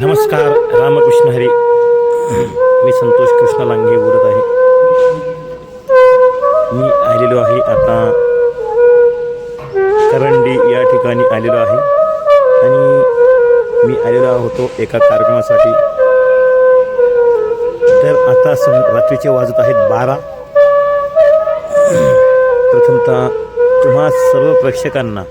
नमस्कार रामकृष्ण हरी. मी संतोष कृष्ण लांगे बोलत आहे. मी आलेलो आहे आता करंडी या ठिकाणी आलेलो आहे. आणि मी आलेलो होतो एका कार्यक्रमासाठी. तर आता सं रात्रीचे वाजत आहेत बारा. प्रथमतः तुम्हा सर्व प्रेक्षकांना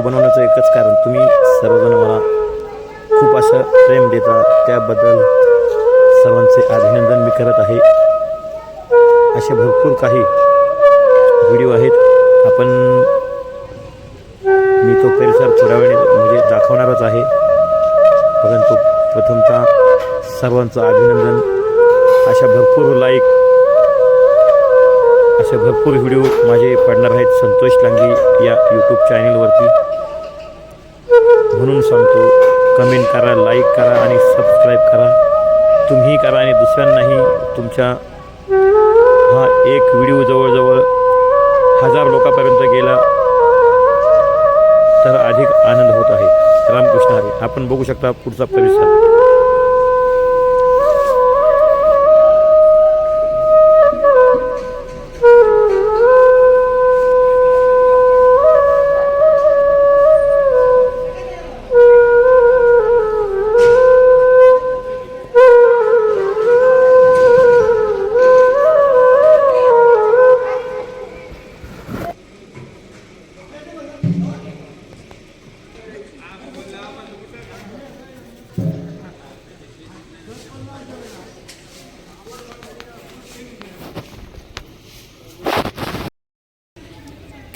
व्हिडिओ बनवण्याचं एकच कारण तुम्ही सर्वजण मला खूप असं प्रेम देता त्याबद्दल सर्वांचे अभिनंदन मी करत आहे. असे भरपूर काही व्हिडिओ आहेत. आपण मी तो परिसर थोड्या वेळ म्हणजे दाखवणारच आहे. परंतु प्रथमतः सर्वांचं अभिनंदन. अशा भरपूर लाईक असे भरपूर व्हिडिओ माझे पडणार आहेत. संतोष लांगी या यूट्यूब चॅनलवरती म्हणून सांगतो कमेंट करा लाईक करा आणि सबस्क्राईब करा. तुम्ही करा आणि दुसऱ्यांनाही तुमच्या हा एक व्हिडिओ जवळजवळ हजार लोकांपर्यंत गेला तर अधिक आनंद होत आहे. रामकृष्ण हरी. आपण बघू शकता पुढचा परिसर.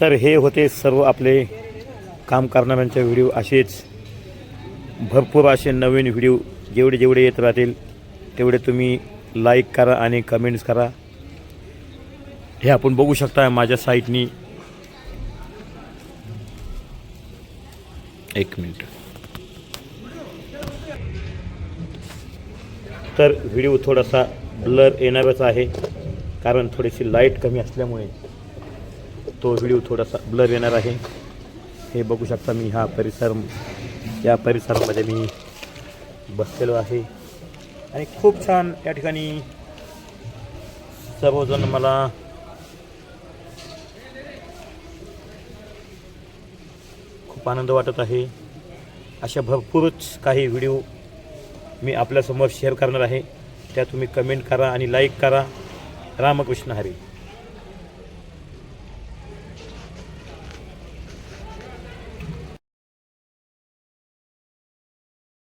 तर हे होते सर्व आपले काम करणाऱ्यांचे व्हिडिओ असेच. भरपूर असे नवीन व्हिडिओ जेवढे जेवढे येत राहतील तेवढे तुम्ही लाईक करा आणि कमेंट्स करा. हे आपण बघू शकता माझ्या साईटनी एक मिनिट तर व्हिडिओ थोडासा ब्लर येणारच आहे कारण थोडीशी लाइट कमी असल्यामुळे तो व्हिडिओ थोडासा ब्लर येणार आहे. हे बघू शकता मी हा परिसर या परिसरामध्ये मी बसलेलो आहे. आणि खूप छान या ठिकाणी सर्वजण मला खूप आनंद वाटत आहे. अशा भरपूरच काही व्हिडिओ मी आपल्यासमोर शेअर करणार आहे. त्या तुम्ही कमेंट करा आणि लाईक करा. रामकृष्ण हरी.